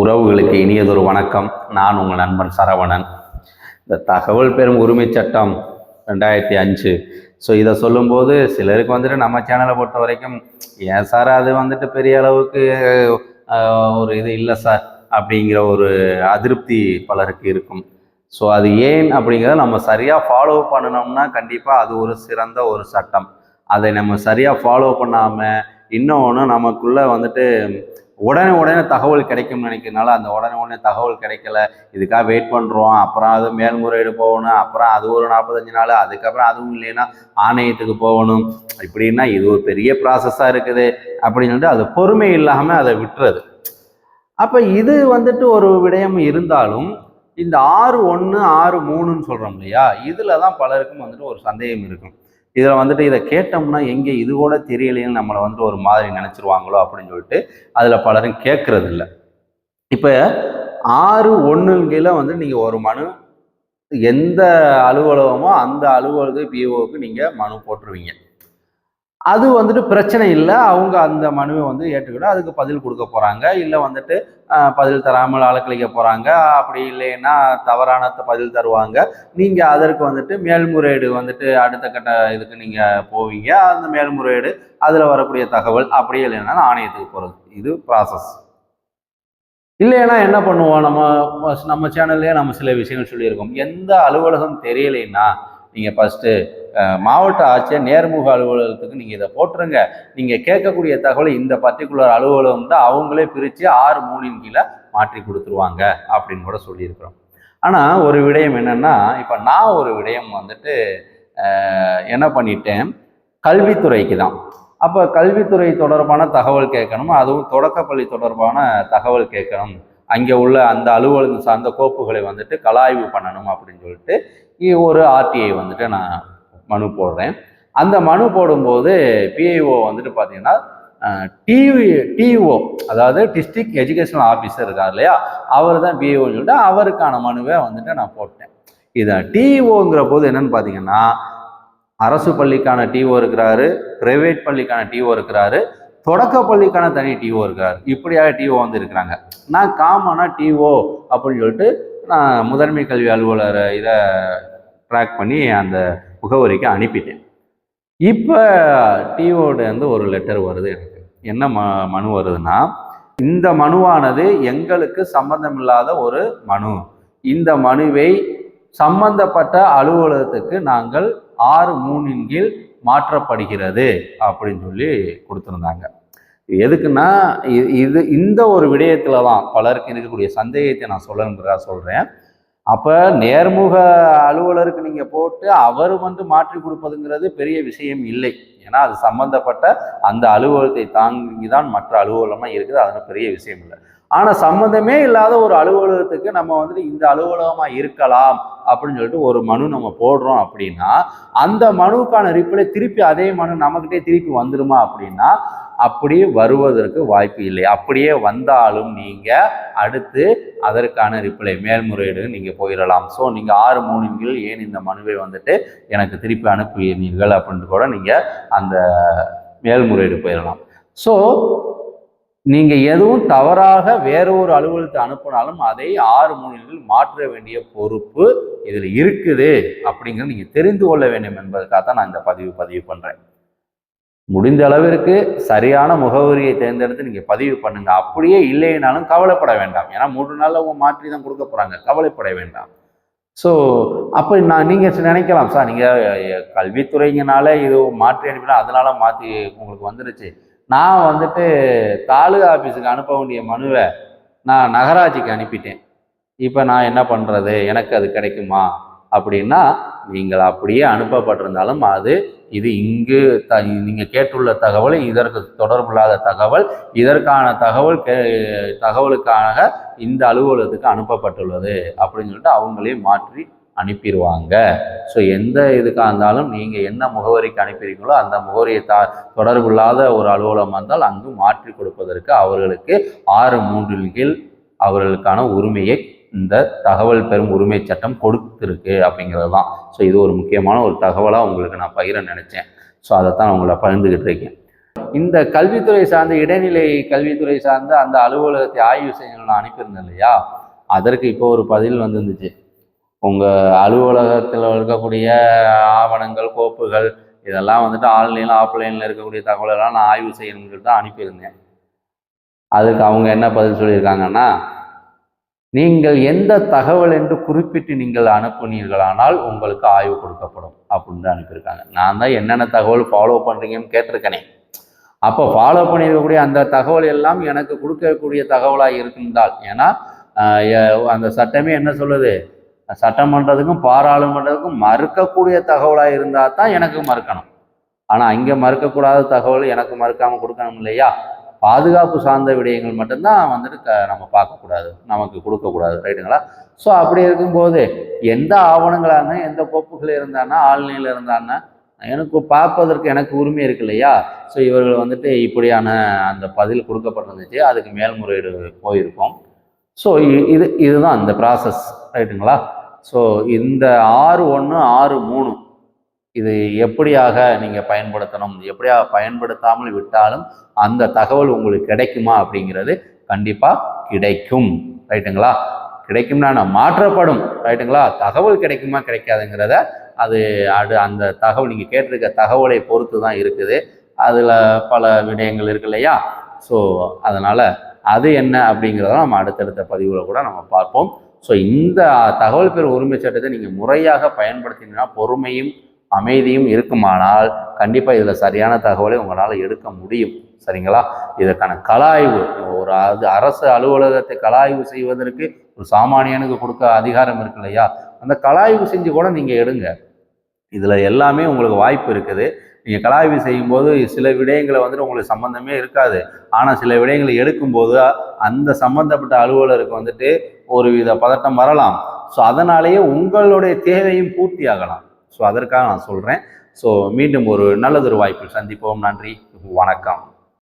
உறவுகளுக்கு இனியதொரு வணக்கம். நான் உங்கள் நண்பன் சரவணன். இந்த தகவல் பெறும் உரிமை சட்டம் ரெண்டாயிரத்தி அஞ்சு. ஸோ இதை சொல்லும்போது சிலருக்கு வந்துட்டு நம்ம சேனலை பொறுத்த வரைக்கும் ஏன் சார் அது வந்துட்டு பெரிய அளவுக்கு ஒரு இது இல்லை சார் அப்படிங்கிற ஒரு அதிருப்தி பலருக்கு இருக்கும். ஸோ அது ஏன் அப்படிங்கிறத நம்ம சரியாக ஃபாலோ பண்ணணும்னா கண்டிப்பாக அது ஒரு சிறந்த ஒரு சட்டம். அதை நம்ம சரியாக ஃபாலோ பண்ணாமல் இன்னொன்று நமக்குள்ளே வந்துட்டு உடனே உடனே தகவல் கிடைக்கும்னு நினைக்கிறதுனால அந்த உடனே உடனே தகவல் கிடைக்கல. இதுக்காக வெயிட் பண்ணுறோம் அப்புறம் அது மேல்முறையீடு போகணும். அப்புறம் அது ஒரு நாற்பத்தஞ்சு நாள். அதுக்கப்புறம் அதுவும் இல்லைன்னா ஆணையத்துக்கு போகணும். இப்படின்னா இது ஒரு பெரிய ப்ராசஸாக இருக்குது. அப்படின்னு சொல்லிட்டு அது பொறுமை இல்லாமல் அதை விட்டுறது. அப்போ இது வந்துட்டு ஒரு விடயம் இருந்தாலும் இந்த ஆறு ஒன்று ஆறு மூணுன்னு சொல்கிறோம் இல்லையா? இதில் தான் பலருக்கும் வந்துட்டு ஒரு சந்தேகம் இருக்கும். இதில் வந்துட்டு இதை கேட்டோம்னா எங்கே இது கூட தெரியலைன்னு நம்மளை வந்துட்டு ஒரு மாதிரி நினச்சிருவாங்களோ அப்படின்னு சொல்லிட்டு அதில் பலரும் கேட்கறது இல்லை இப்போ ஆறு ஒன்றுங்கில வந்து நீங்கள் ஒரு மனு எந்த அலுவலகமோ அந்த அலுவலக பிஓவுக்கு நீங்கள் மனு போட்டுருவீங்க. அது வந்துட்டு பிரச்சனை இல்லை. அவங்க அந்த மனுவை வந்து ஏற்றுக்கிட்டு அதுக்கு பதில் கொடுக்க போகிறாங்க இல்லை வந்துட்டு பதில் தராமல் அலக்கழிக்க போகிறாங்க அப்படி இல்லைன்னா தவறான பதில் தருவாங்க. நீங்கள் அதற்கு வந்துட்டு மேல்முறையீடு வந்துட்டு அடுத்த கட்ட இதுக்கு நீங்கள் போவீங்க. அந்த மேல்முறையீடு அதில் வரக்கூடிய தகவல் அப்படியே இல்லைன்னா ஆணையத்துக்கு போகிறது இது ப்ராசஸ் இல்லைன்னா என்ன பண்ணுவோம்? நம்ம நம்ம சேனல்லே நம்ம சில விஷயங்கள் சொல்லியிருக்கோம். எந்த அலுவலகம் தெரியலைன்னா நீங்கள் ஃபஸ்ட்டு மாவட்ட ஆட்சியர் நேர்முக அலுவலகத்துக்கு நீங்கள் இதை போட்டுருங்க. நீங்கள் கேட்கக்கூடிய தகவலை இந்த பர்டிகுலர் அலுவலகம் தான் அவங்களே பிரித்து ஆறு மூணின் கீழே மாற்றி கொடுத்துருவாங்க அப்படின்னு கூட சொல்லியிருக்கிறோம். ஆனால் ஒரு விடயம் என்னென்னா இப்போ நான் ஒரு விடயம் வந்துட்டு என்ன பண்ணிட்டேன்? கல்வித்துறைக்கு தான். அப்போ கல்வித்துறை தொடர்பான தகவல் கேட்கணும் அதுவும் தொடக்கப்பள்ளி தொடர்பான தகவல் கேட்கணும். அங்கே உள்ள அந்த அலுவலகம் சார்ந்த கோப்புகளை வந்துட்டு கலாய்வு பண்ணணும் அப்படின்னு சொல்லிட்டு இ- ஒரு ஆர்டிஐ வந்துட்டு நான் மனு போடுறேன். அந்த மனு போடும்போது பிஐஓ வந்துட்டு பார்த்தீங்கன்னா டிவி டிஓ அதாவது டிஸ்ட்ரிக்ட் எஜுகேஷனல் ஆஃபீஸர் இருக்கார் இல்லையா? அவர் தான் பிஏஓன்னு சொல்லிட்டு அவருக்கான மனுவை வந்துட்டு நான் போட்டேன். இதை டிஓங்கிற போது என்னன்னு பார்த்தீங்கன்னா அரசு பள்ளிக்கான டிஓ இருக்கிறாரு பிரைவேட் பள்ளிக்கான டிஓ இருக்கிறாரு தொடக்க பள்ளிக்கான தனி டிஓ இருக்கார். இப்படியாக டிஓ வந்து இருக்கிறாங்க. நான் காமனாக டிஓ அப்படின்னு சொல்லிட்டு நான் முதன்மை கல்வி அலுவலர் இதை ட்ராக் பண்ணி அந்த முகவரிக்கு அனுப்பிட்டேன். இப்போ டிஓட வந்து ஒரு லெட்டர் வருது எனக்கு. என்ன ம மனு வருதுன்னா இந்த மனுவானது எங்களுக்கு சம்பந்தமில்லாத ஒரு மனு. இந்த மனுவை சம்பந்தப்பட்ட அலுவலகத்துக்கு நாங்கள் ஆறு மூணின் கீழ் மாற்றப்படுகிறது அப்படின்னு சொல்லி கொடுத்துருந்தாங்க. எதுக்குன்னா இது இந்த ஒரு விடயத்தில் தான் பலருக்கு இருக்கக்கூடிய சந்தேகத்தை நான் சொல்லணுங்கிறதா சொல்கிறேன் அப்போ நேர்முக அலுவலருக்கு நீங்கள் போட்டு அவர் வந்து மாற்றி கொடுப்பதுங்கிறது பெரிய விஷயம் இல்லை. ஏன்னா அது சம்மந்தப்பட்ட அந்த அலுவலகத்தை தாங்கி தான் மற்ற அலுவலகமாக இருக்குது. அதனால் பெரிய விஷயம் இல்லை. ஆனால் சம்மந்தமே இல்லாத ஒரு அலுவலகத்துக்கு நம்ம வந்துட்டு இந்த அலுவலகமாக இருக்கலாம் அப்படின்னு சொல்லிட்டு ஒரு மனு நம்ம போடுறோம் அப்படின்னா அந்த மனுக்கான ரிப்ளை திருப்பி அதே மனு நம்மக்கிட்டே திருப்பி வந்துருமா அப்படின்னா அப்படி வருவதற்கு வாய்ப்பு இல்லை. அப்படியே வந்தாலும் நீங்கள் அடுத்து அதற்கான ரிப்ளை மேல்முறையீடு நீங்கள் போயிடலாம். ஸோ நீங்கள் ஆறு மூணின் ஏன் இந்த மனுவை வந்துட்டு எனக்கு திருப்பி அனுப்புவீர்கள் அப்படின்ட்டு கூட நீங்கள் அந்த மேல்முறையீடு போயிடலாம். ஸோ நீங்கள் எதுவும் தவறாக வேற ஒரு அலுவலகத்தை அனுப்பினாலும் அதை ஆறு மூணில் மாற்ற வேண்டிய பொறுப்பு இதில் இருக்குது அப்படிங்கிறது நீங்கள் தெரிந்து கொள்ள வேண்டும் என்பதற்காக தான் நான் இந்த பதிவு பதிவு பண்ணுறேன் முடிந்த அளவிற்கு சரியான முகவரியை தேர்ந்தெடுத்து நீங்கள் பதிவு பண்ணுங்க. அப்படியே இல்லைனாலும் கவலைப்பட வேண்டாம். ஏன்னா மூன்று நாளில் அவங்க மாற்றி தான் கொடுக்க போகிறாங்க கவலைப்பட வேண்டாம். ஸோ அப்போ நான் நீங்கள் நினைக்கலாம் சார் நீங்கள் கல்வித்துறைங்கனால இது மாற்றி அனுப்பினா அதனால மாற்றி உங்களுக்கு வந்துருச்சு. நான் வந்துட்டு தாலுகா ஆஃபீஸுக்கு அனுப்ப வேண்டிய மனுவை நான் நகராட்சிக்கு அனுப்பிட்டேன். இப்போ நான் என்ன பண்ணுறது எனக்கு அது கிடைக்குமா? அப்படின்னா நீங்கள் அப்படியே அனுப்பப்பட்டிருந்தாலும் அது இது இங்கு த நீங்கள் கேட்டுள்ள தகவல் இதற்கு தொடர்பில்லாத தகவல் இதற்கான தகவல் கே தகவலுக்காக இந்த அலுவலகத்துக்கு அனுப்பப்பட்டுள்ளது அப்படின்னு சொல்லிட்டு அவங்களே மாற்றி அனுப்பிடுவாங்க ஸோ எந்த இதுக்காக இருந்தாலும் நீங்கள் என்ன முகவரிக்கு அனுப்பிடுறீங்களோ அந்த முகவரியை த தொடர்பில்லாத ஒரு அலுவலகம் இருந்தால் அங்கு மாற்றி கொடுப்பதற்கு அவர்களுக்கு ஆறு மூன்றின் கீழ் அவர்களுக்கான உரிமையை இந்த தகவல் பெறும் உரிமை சட்டம் கொடுத்துருக்கு அப்படிங்கிறது தான் ஸோ இது ஒரு முக்கியமான ஒரு தகவலாக உங்களுக்கு நான் பகிர நினச்சேன். ஸோ அதை தான் உங்களை பகிர்ந்துக்கிட்டு இருக்கேன். இந்த கல்வித்துறை சார்ந்த இடைநிலை கல்வித்துறை சார்ந்த அந்த அலுவலகத்தை ஆய்வு செய்யணும் நான் அனுப்பியிருந்தேன் இல்லையா? அதற்கு இப்போ ஒரு பதில் வந்துருந்துச்சு. உங்கள் அலுவலகத்தில் இருக்கக்கூடிய ஆவணங்கள் கோப்புகள் இதெல்லாம் வந்துட்டு ஆன்லைனில் ஆஃப்லைனில் இருக்கக்கூடிய தகவலெல்லாம் நான் ஆய்வு செய்யணும்னு சொல்லிட்டு தான் அனுப்பியிருந்தேன். அதுக்கு அவங்க என்ன பதில் சொல்லியிருக்காங்கன்னா நீங்கள் எந்த தகவல் என்று குறிப்பிட்டு நீங்கள் அனுப்புனீர்களானால் உங்களுக்கு ஆய்வு கொடுக்கப்படும் அப்படின்னு அனுப்பியிருக்காங்க. நான் தான் என்னென்ன தகவல் ஃபாலோ பண்ணுறீங்கன்னு கேட்டிருக்கேனே. அப்போ ஃபாலோ பண்ணியிருக்கக்கூடிய அந்த தகவல் எல்லாம் எனக்கு கொடுக்கக்கூடிய தகவலாக இருந்தால் ஏன்னா அந்த சட்டமே என்ன சொல்லுது? சட்டமன்றத்துக்கும் பாராளுமன்றத்துக்கும் மறுக்கக்கூடிய தகவலாக இருந்தால் தான் எனக்கு மறுக்கணும். ஆனால் இங்கே மறுக்கக்கூடாத தகவல் எனக்கு மறுக்காமல் கொடுக்கணும் இல்லையா? பாதுகாப்பு சார்ந்த விடயங்கள் மட்டும்தான் வந்துட்டு க- நம்ம பார்க்கக்கூடாது நமக்கு கொடுக்கக்கூடாது ரைட்டுங்களா? ஸோ அப்படி இருக்கும்போது எந்த ஆவணங்களாக எந்த கோப்புகள் இருந்தான்னா ஆன்லைனில் இருந்தான்னா எனக்கு பார்ப்பதற்கு எனக்கு உரிமை இருக்கு இல்லையா? ஸோ இவர்கள் வந்துட்டு இப்படியான அந்த பதில் கொடுக்கப்பட்டிருந்துச்சு அதுக்கு மேல்முறையீடு போயிருக்கோம். ஸோ இது இதுதான் இந்த ப்ராசஸ் ரைட்டுங்களா? ஸோ இந்த ஆறு ஒன்று ஆறு மூணு இது எப்படியாக நீங்கள் பயன்படுத்தணும்? எப்படியாக பயன்படுத்தாமல் விட்டாலும் அந்த தகவல் உங்களுக்கு கிடைக்குமா அப்படிங்கிறது கண்டிப்பாக கிடைக்கும். ரைட்டுங்களா? கிடைக்கும்னா நான் மாற்றப்படும். ரைட்டுங்களா? தகவல் கிடைக்குமா கிடைக்காதுங்கிறத அது அது அந்த தகவல் நீங்கள் கேட்டிருக்க தகவலை பொறுத்து தான் இருக்குது. அதில் பல விடயங்கள் இருக்கு இல்லையா? ஸோ அதனால் அது என்ன அப்படிங்கிறத நம்ம அடுத்தடுத்த பதிவில் கூட நம்ம பார்ப்போம். ஸோ இந்த தகவல் பெறும் உரிமை சட்டத்தை நீங்கள் முறையாக பயன்படுத்தினீங்கன்னா பொறுமையும் அமைதியும் இருக்குமானால் கண்டிப்பாக இதில் சரியான தகவலை உங்களால் எடுக்க முடியும். சரிங்களா? இதற்கான கலாய்வு ஒரு அது அரசு அலுவலகத்தை கலாய்வு செய்வதற்கு ஒரு சாமானியனுக்கு கொடுக்க அதிகாரம் இருக்கு இல்லையா? அந்த கலாய்வு செஞ்சு கூட நீங்கள் எடுங்க. இதில் எல்லாமே உங்களுக்கு வாய்ப்பு இருக்குது. நீங்கள் கலாய்வு செய்யும்போது சில விடயங்களை வந்துட்டு உங்களுக்கு சம்மந்தமே இருக்காது. ஆனால் சில விடயங்களை எடுக்கும்போது அந்த சம்மந்தப்பட்ட அலுவலருக்கு வந்துட்டு ஒரு வித பதட்டம் வரலாம். ஸோ அதனாலேயே உங்களுடைய தேவையும் பூர்த்தி ஆகலாம் ஸோ அதற்காக நான் சொல்கிறேன் ஸோ மீண்டும் ஒரு நல்லதொரு வாய்ப்பில் சந்திப்போம். நன்றி. வணக்கம்.